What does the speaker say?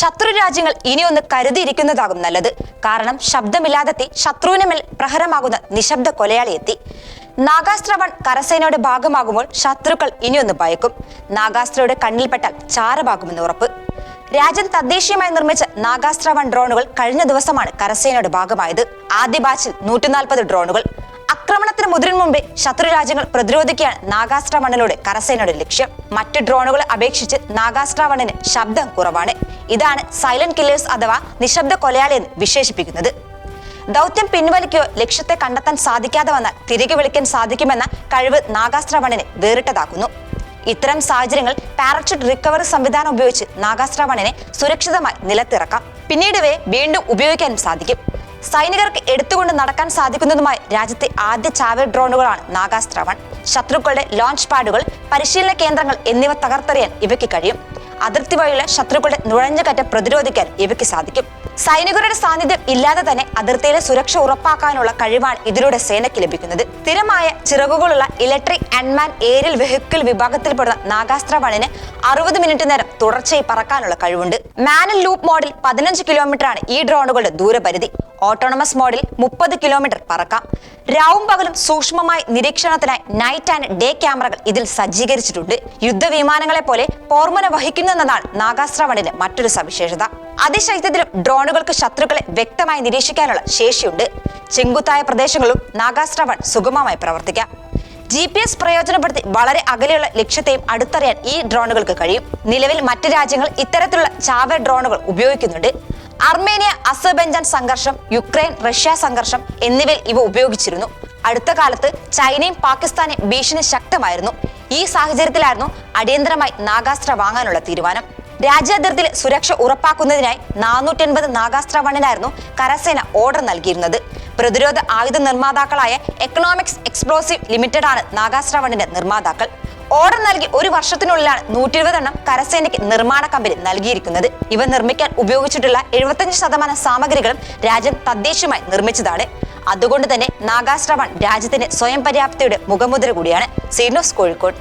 ശത്രു രാജ്യങ്ങൾ ഇനിയൊന്ന് കരുതിയിരിക്കുന്നതാകും നല്ലത്. കാരണം ശബ്ദമില്ലാതെത്തി ശത്രുവിന് മേൽ പ്രഹരമാകുന്ന നിശബ്ദ കൊലയാളി എത്തി. നാഗാസ്ത്രവൺ കരസേനയുടെ ഭാഗമാകുമ്പോൾ ശത്രുക്കൾ ഇനിയൊന്ന് ഭയക്കും. നാഗാസ്ത്രയുടെ കണ്ണിൽപ്പെട്ടാൽ ചാരമാകുമെന്ന് ഉറപ്പ്. രാജ്യം തദ്ദേശീയമായി നിർമ്മിച്ച നാഗാസ്ത്ര വൺ ഡ്രോണുകൾ കഴിഞ്ഞ ദിവസമാണ് കരസേനയുടെ ഭാഗമായത്. ആദ്യ ബാച്ചിൽ നൂറ്റിനാൽപ്പത് ഡ്രോണുകൾ. ആക്രമണത്തിന് മുതിരിന് മുമ്പേ ശത്രു രാജ്യങ്ങൾ പ്രതിരോധിക്കുകയാണ് നാഗാസ്ട്ര കരസേനയുടെ ലക്ഷ്യം. മറ്റ് ഡ്രോണുകളെ അപേക്ഷിച്ച് നാഗാസ്ട്ര വണ്ണിന് ശബ്ദം കുറവാണ്. ഇതാണ് സൈലന്റ് കില്ലേഴ്സ് അഥവാ നിശബ്ദ കൊലയാളി എന്ന് വിശേഷിപ്പിക്കുന്നത്. ദൗത്യം പിൻവലിക്കുകയോ ലക്ഷ്യത്തെ കണ്ടെത്താൻ സാധിക്കാതെ വന്നാൽ തിരികെ വിളിക്കാൻ സാധിക്കുമെന്ന കഴിവ് നാഗാസ്ത്ര വണ്ണിനെ വേറിട്ടതാക്കുന്നു. ഇത്തരം സാഹചര്യങ്ങൾ പാരച്യൂട്ട് റിക്കവറി സംവിധാനം ഉപയോഗിച്ച് നാഗാസ്ത്ര വണ്ണിനെ സുരക്ഷിതമായി നിലത്തിറക്കാം. പിന്നീട് ഇവയെ വീണ്ടും ഉപയോഗിക്കാനും സാധിക്കും. സൈനികർക്ക് എടുത്തുകൊണ്ട് നടക്കാൻ സാധിക്കുന്നതുമായി രാജ്യത്തെ ആദ്യ ചാവേർ ഡ്രോണുകളാണ് നാഗാസ്ത്രവൺ ശത്രുക്കളുടെ ലോഞ്ച് പാഡുകൾ പരിശീലന കേന്ദ്രങ്ങൾ എന്നിവ തകർത്തെറിയാൻ ഇവയ്ക്ക് കഴിയും. അതിർത്തി വഴിയുള്ള ശത്രുക്കളുടെ നുഴഞ്ഞുകയറ്റം പ്രതിരോധിക്കാൻ ഇവയ്ക്ക് സാധിക്കും. സൈനികരുടെ സാന്നിധ്യം ഇല്ലാതെ തന്നെ അതിർത്തിയിലെ സുരക്ഷ ഉറപ്പാക്കാനുള്ള കഴിവാണ് ഇതിലൂടെ സേനയ്ക്ക് ലഭിക്കുന്നത്. സ്ഥിരമായ ചിറകുകളുള്ള ഇലക്ട്രിക് അൺമാൻ ഏരിയൽ വെഹിക്കിൾ വിഭാഗത്തിൽപ്പെടുന്ന നാഗാസ്ത്ര വണിന് അറുപത് മിനിറ്റ് നേരം തുടർച്ചയായി പറക്കാനുള്ള കഴിവുണ്ട്. മാനൽ ലൂപ്പ് മോഡിൽ പതിനഞ്ച് കിലോമീറ്ററാണ് ഈ ഡ്രോണുകളുടെ ദൂരപരിധി. ഓട്ടോണമസ് മോഡിൽ മുപ്പത് കിലോമീറ്റർ പറക്കാം. രാവും പകലും സൂക്ഷ്മമായി നിരീക്ഷണത്തിനായി നൈറ്റ് ആൻഡ് ഡേ ക്യാമറകൾ ഇതിൽ സജ്ജീകരിച്ചിട്ടുണ്ട്. യുദ്ധവിമാനങ്ങളെ പോലെ പോർമുന വഹിക്കുന്നതാണ് നാഗാശ്രവണിന്റെ മറ്റൊരു സവിശേഷത. അതിശൈത്യത്തിലും ഡ്രോണുകൾക്ക് ശത്രുക്കളെ വ്യക്തമായി നിരീക്ഷിക്കാനുള്ള ശേഷിയുണ്ട്. ചെങ്കുത്തായ പ്രദേശങ്ങളും നാഗാശ്രവൺ സുഗമമായി പ്രവർത്തിക്കാം. ജി പി എസ് പ്രയോജനപ്പെടുത്തി വളരെ അകലെയുള്ള ലക്ഷ്യത്തെയും അടുത്തറിയാൻ ഈ ഡ്രോണുകൾക്ക് കഴിയും. നിലവിൽ മറ്റ് രാജ്യങ്ങൾ ഇത്തരത്തിലുള്ള ചാവർ ഡ്രോണുകൾ ഉപയോഗിക്കുന്നുണ്ട്. അർമേനിയ അസർബൈജാൻ സംഘർഷം യുക്രൈൻ റഷ്യ സംഘർഷം എന്നിവയിൽ ഇവ ഉപയോഗിച്ചിരുന്നു. അടുത്ത കാലത്ത് ചൈനയും പാകിസ്ഥാനെ ഭീഷണി ശക്തമായിരുന്നു. ഈ സാഹചര്യത്തിലായിരുന്നു അടിയന്തരമായി നാഗാസ്ത്ര വാങ്ങാനുള്ള തീരുമാനം. രാജ്യാതിർത്തിൽ സുരക്ഷ ഉറപ്പാക്കുന്നതിനായി നാനൂറ്റി അൻപത് നാഗാസ്ത്ര വണ്ണിനായിരുന്നു കരസേന ഓർഡർ നൽകിയിരുന്നത്. പ്രതിരോധ ആയുധ നിർമ്മാതാക്കളായ എക്കണോമിക്സ് എക്സ്പ്ലോസീവ് ലിമിറ്റഡ് ആണ് നാഗാസ്ത്ര വണ്ണിന്റെ നിർമ്മാതാക്കൾ. ഓർഡർ നൽകി ഒരു വർഷത്തിനുള്ളിലാണ് നൂറ്റി എണ്ണം കരസേനയ്ക്ക് നിർമ്മാണ കമ്പനി നൽകിയിരിക്കുന്നത്. ഇവ നിർമ്മിക്കാൻ ഉപയോഗിച്ചിട്ടുള്ള എഴുപത്തഞ്ച് ശതമാനം സാമഗ്രികളും രാജ്യം തദ്ദേശീയമായി നിർമ്മിച്ചതാണ്. അതുകൊണ്ട് തന്നെ നാഗാശ്രവൺ വൺ രാജ്യത്തിന്റെ സ്വയം പര്യാപ്തയുടെ മുഖമുദ്ര കൂടിയാണ്. സീനോസ് കോഴിക്കോട്.